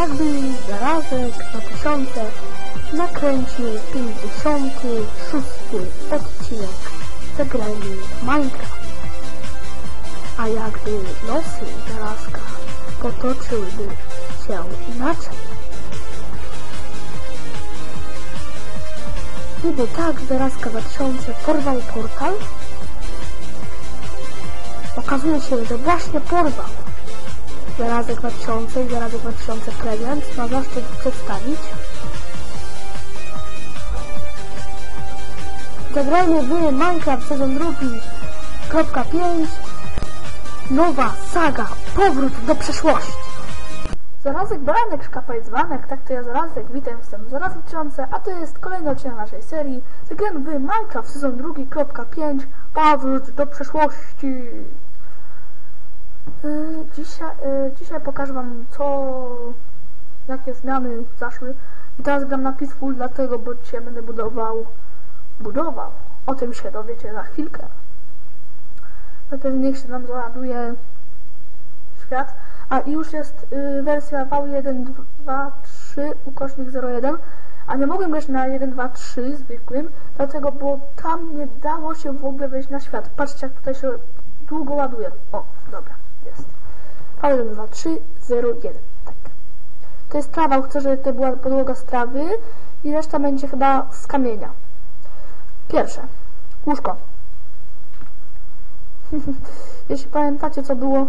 Jakby zarazek 2000 nakręcił 56 odcinek zagrajmy Minecraft. A jakby losy zarazka potoczyłyby się inaczej. Gdyby tak zarazka 2000 porwał portal, okazuje się, że właśnie porwał. Zarazek 2000 i Zarazek 2000 Premiant ma zaszczyt przedstawić? Zagrajmy w Minecraft sezon drugi, kropka 5 Nowa saga, powrót do przeszłości. Zarazek Baranek, szkapa jest dzbanek, tak to ja Zarazek, witam, jestem Zarazek 3000, a to jest kolejny odcinek naszej serii. Zagrajmy w Minecraft sezon drugi, kropka 5 powrót do przeszłości Yy, dzisiaj, yy, dzisiaj pokażę wam co, jakie zmiany zaszły i teraz gram na Peaceful dlatego, bo dzisiaj będę budował budował. O tym się dowiecie za chwilkę. Najpewniej się nam załaduje świat. A już jest y, wersja V1.2.3 ukośnik 01, a nie mogłem grać na 1.2.3 zwykłym, dlatego, bo tam nie dało się w ogóle wejść na świat. Patrzcie, jak tutaj się długo ładuje. O, dobra, jest. V1.2.3.01, tak. To jest trawa, chcę, żeby to była podłoga z trawy i reszta będzie chyba z kamienia. Pierwsze. Łóżko. Jeśli pamiętacie, co było...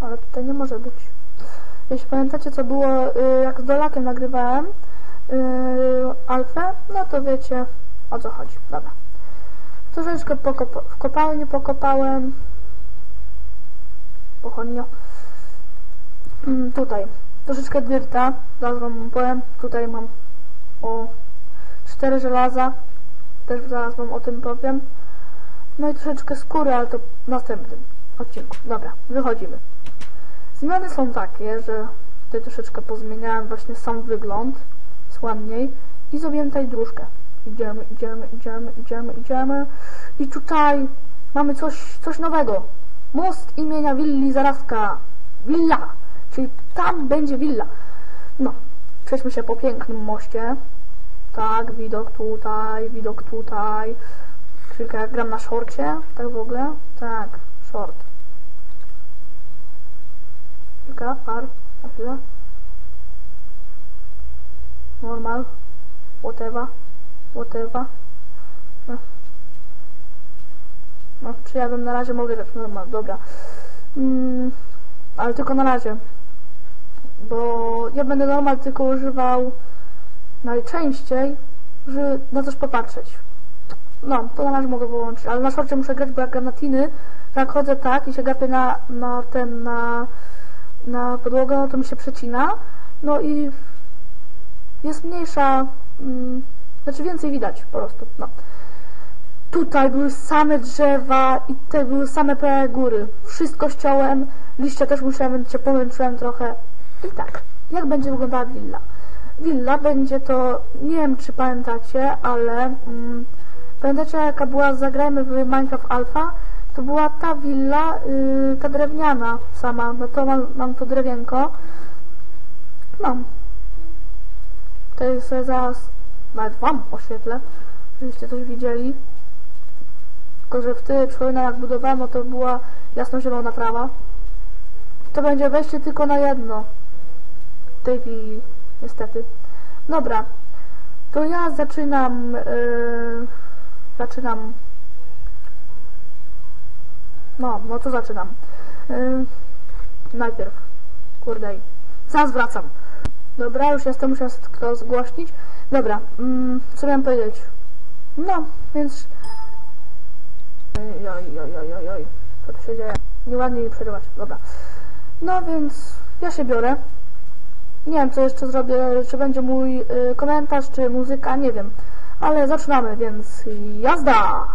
Ale tutaj nie może być. Jeśli pamiętacie, co było, y, jak z Dolakiem nagrywałem yy, alfę, no to wiecie, o co chodzi. Dobra. Troszeczkę w kopalni pokopałem. Pochodnio. Mm, tutaj. Troszeczkę dyrta. Zaraz wam powiem. Tutaj mam o cztery żelaza. Też zaraz wam o tym powiem. No i troszeczkę skóry, ale to w następnym odcinku. Dobra, wychodzimy. Zmiany są takie, że tutaj troszeczkę pozmieniałem właśnie sam wygląd. Jest. I zrobiłem tutaj dróżkę. Idziemy, idziemy, idziemy, idziemy, idziemy. I tutaj mamy coś, coś nowego. Most imienia Willi Zarazka. Villa. Czyli tam będzie willa. No, przejdźmy się po pięknym moście. Tak, widok tutaj, widok tutaj. Chwilkę, jak gram na szorcie, tak w ogóle. Tak, short. Chwilka, par, na chwilę. Normal. Whatever. Whatever. No. Bym na razie mogę grać normal, dobra. Mm, ale tylko na razie. Bo ja będę normal tylko używał najczęściej, żeby na coś popatrzeć. No, to na razie mogę wyłączyć, ale na szorcie muszę grać, bo jak na tiny, jak chodzę tak i się gapię na, na ten, na, na podłogę, no to mi się przecina. No i jest mniejsza, mm, znaczy więcej widać po prostu, no. Tutaj były same drzewa i tutaj były same pełne góry. Wszystko ściąłem, liście też musiałem, się pomęczyłem trochę. I tak, jak będzie wyglądała willa? Willa będzie to, nie wiem czy pamiętacie, ale mm, pamiętacie jaka była, zagrajmy w Minecraft Alpha? To była ta willa, yy, ta drewniana sama, no to mam, mam to drewienko. No. To jest zaraz, nawet wam oświetlę, żebyście coś widzieli. Tylko, że wtedy przypominam jak budowałem, no to była jasno-zielona trawa. To będzie wejście tylko na jedno tej willi niestety. Dobra, to ja zaczynam, yy, zaczynam, no, no to zaczynam. Yy, najpierw, kurde, zaraz wracam. Dobra, już jestem, muszę to zgłośnić. Dobra, mm, co miałem powiedzieć? No, więc... się dzieje? Nieładnie mi przerywać, dobra. No więc ja się biorę. Nie wiem, co jeszcze zrobię, czy będzie mój y, komentarz, czy muzyka, nie wiem. Ale zaczynamy, więc jazda!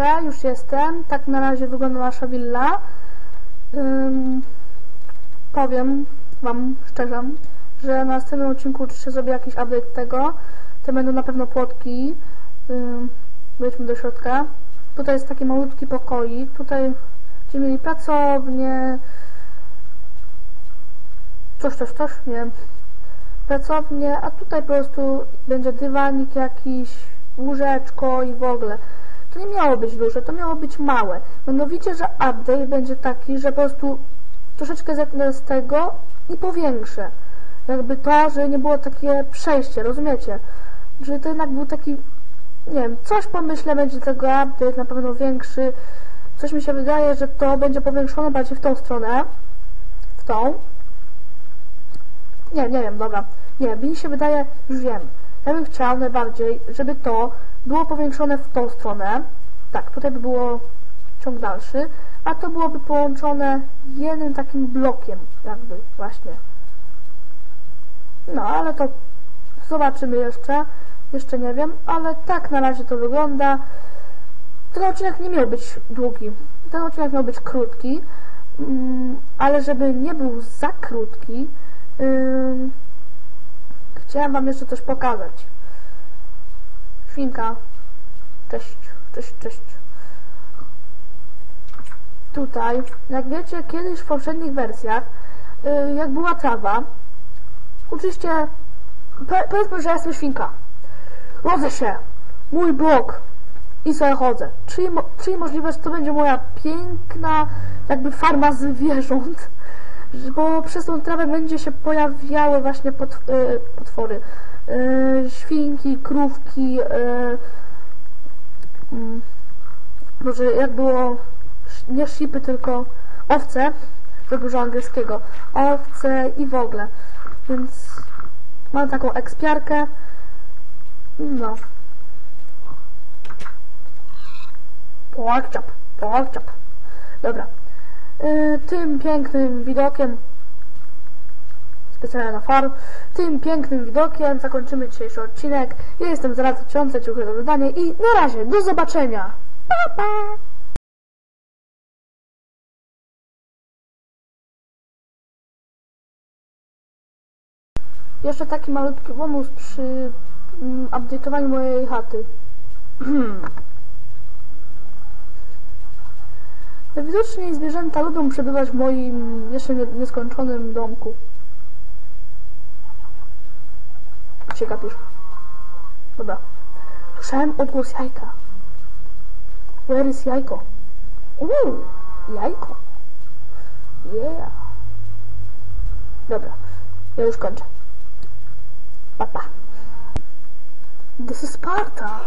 Dobra, już jestem. Tak na razie wygląda nasza willa. Powiem Wam szczerze, że na następnym odcinku oczywiście zrobię jakiś update tego. To będą na pewno płotki. Ym, wejdźmy do środka. Tutaj jest taki malutki pokoik. Tutaj gdzie mieli pracownię. Coś, coś, coś, nie. Pracownię, a tutaj po prostu będzie dywanik jakiś, łóżeczko i w ogóle. To nie miało być duże, to miało być małe. Mianowicie, że update będzie taki, że po prostu troszeczkę zetnę z tego i powiększę. Jakby to, że nie było takie przejście, rozumiecie? Że to jednak był taki, nie wiem, coś pomyślę będzie tego update, na pewno większy. Coś mi się wydaje, że to będzie powiększone bardziej w tą stronę. W tą. Nie, nie wiem, dobra. Nie, mi się wydaje, już wiem. Ja bym chciał najbardziej, żeby to było powiększone w tą stronę. Tak, tutaj by było ciąg dalszy, a to byłoby połączone jednym takim blokiem, jakby właśnie. No, ale to zobaczymy jeszcze. Jeszcze nie wiem, ale tak na razie to wygląda. Ten odcinek nie miał być długi. Ten odcinek miał być krótki, mm, ale żeby nie był za krótki, chciałem Wam jeszcze coś pokazać. Świnka. Cześć, cześć, cześć. Tutaj, jak wiecie, kiedyś w poprzednich wersjach, yy, jak była trawa, oczywiście, po, powiedzmy, że ja jestem świnka. Rodzę się, mój blok i sobie chodzę. Czyli, mo czyli możliwe, że to będzie moja piękna, jakby farma zwierząt, bo przez tą trawę będzie się pojawiały właśnie y, potwory. Y, świnki, krówki, y, może jak było nie shipy, tylko owce, z dużo angielskiego, owce i w ogóle. Więc mam taką ekspiarkę. No. Pork chop, pork chop. Dobra. Y, tym pięknym widokiem specjalnie na farm. Tym pięknym widokiem zakończymy dzisiejszy odcinek. Ja jestem Zaraz Ciące, dziękuję za i na razie, do zobaczenia! Pa, pa! Jeszcze taki malutki bonus przy mm, update'owaniu mojej chaty. Najwidoczniej zwierzęta lubią przebywać w moim jeszcze nie, nieskończonym domku. Się. Dobra. Słyszałem odgłos jajka. Where is jajko? Uuu, jajko. Yeah. Dobra, ja już kończę. Papa. This is Sparta.